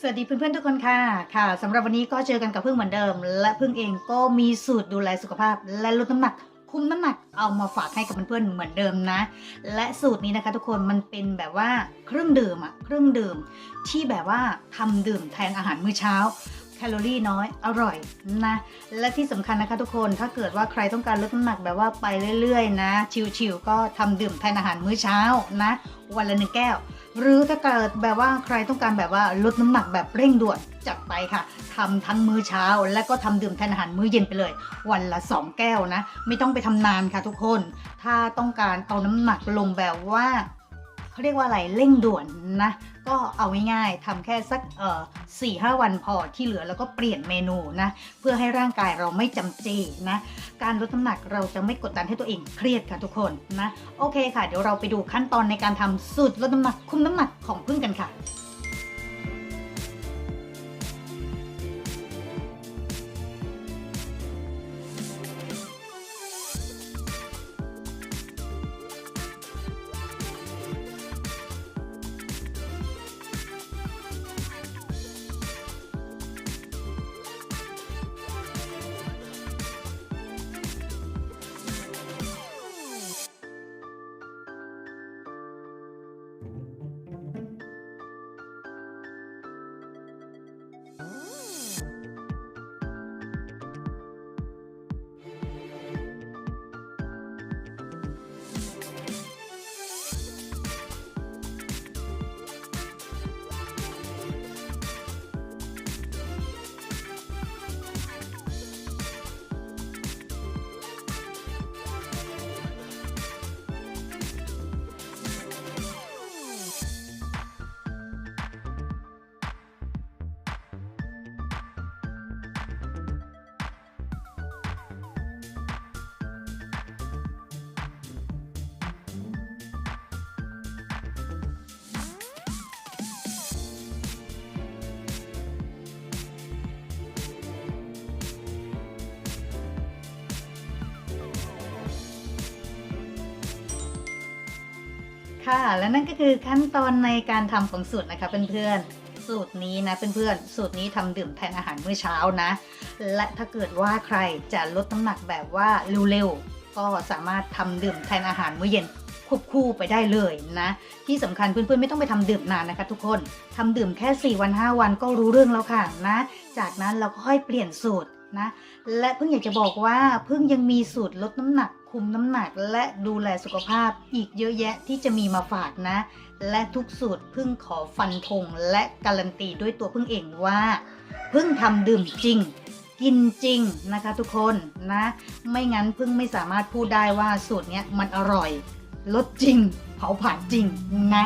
สวัสดีเพื่อนๆทุกคนค่ะค่ะสำหรับวันนี้ก็เจอกันกับพึ่งเหมือนเดิม และพึ่งเองก็มีสูตรดูแลสุขภาพ และลดน้ำหนักคุมน้ำหนักเอามาฝากให้กับเพื่อนๆเหมือนเดิมนะ และสูตรนี้นะคะ ทุกคนมันเป็นแบบว่าเครื่องดื่มอะเครื่องดื่ม ที่แบบว่าทำดื่มแทนอาหารมื้อเช้าแคลอรี่น้อยอร่อยนะ และที่สำคัญนะคะทุกคนถ้าเกิดว่าใครต้องการลดน้ำหนักแบบว่าไปเรื่อยๆ นะ ชิวๆก็ทำดื่มแทนอาหารมื้อเช้านะ วันละหนึ่งแก้ว หรือถ้าเกิดแบบว่าใครต้องการแบบว่าลดน้ำหนักแบบเร่งด่วนจัดไปค่ะทำทั้งมื้อเช้า และก็ทำดื่มแทนอาหารมื้อเย็นไปเลย วันละ 2 แก้วนะ ไม่ต้องไปทำนานค่ะทุกคน ถ้าต้องการเอาน้ำหนักลงแบบว่า เขาเรียกว่าอะไรเร่งด่วนนะ ก็เอาง่ายๆทำแค่สักเอ่อสี่ห้าวันพอที่เหลือแล้วก็เปลี่ยนเมนูนะ เพื่อให้ร่างกายเราไม่จำเจนะ การลดน้ำหนักเราจะไม่กดดันให้ตัวเองเครียดค่ะทุกคนนะ โอเคค่ะ เดี๋ยวเราไปดูขั้นตอนในการทำสูตรลดน้ำหนักคุมน้ำหนักของพึ่งกันค่ะ ค่ะ และนั่นก็คือขั้นตอนในการทำของสูตรนะคะเพื่อนๆสูตรนี้นะเพื่อนๆสูตรนี้ทำดื่มแทนอาหารมื้อเช้านะ และถ้าเกิดว่าใครจะลดน้ำหนักแบบว่าเร็วๆก็สามารถทำดื่มแทนอาหารมื้อเย็นควบคู่ไปได้เลยนะ ที่สำคัญเพื่อนๆไม่ต้องไปทำดื่มนานนะคะทุกคนทำดื่มแค่ 4 วัน 5 วันก็รู้เรื่องแล้วค่ะนะ จากนั้นเราก็ค่อยเปลี่ยนสูตรนะ และเพิ่งอยากจะบอกว่าเพิ่งยังมีสูตรลดน้ำหนัก คุมน้ำหนักและดูแลสุขภาพอีกเยอะแยะที่จะมีมาฝากนะ และทุกสูตรพิ่งขอฟันธงและการันตีด้วยตัวพิ่งเองว่าพิ่งทำดื่มจริง กินจริงนะคะทุกคนนะ ไม่งั้นพิ่งไม่สามารถพูดได้ว่าสูตรนี้มันอร่อยลดจริง เผาผ่านจริงนะ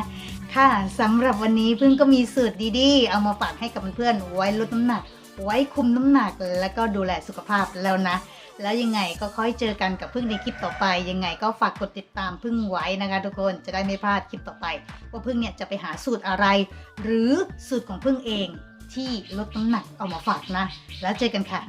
ค่ะสำหรับวันนี้พิ่งก็มีสูตรดีๆ เอามาฝากให้กับเพื่อนๆไว้ลดน้ำหนัก ไว้คุมน้ำหนักแล้วก็ดูแลสุขภาพแล้วนะ แล้วยังไงก็ค่อยเจอกันกับพึ่งในคลิปต่อไป ยังไงก็ฝากกดติดตามพึ่งไว้นะคะ ทุกคนจะได้ไม่พลาดคลิปต่อไป ว่าพึ่งเนี่ยจะไปหาสูตรอะไร หรือสูตรของพึ่งเองที่ลดน้ำหนักเอามาฝากนะ แล้วเจอกันค่ะ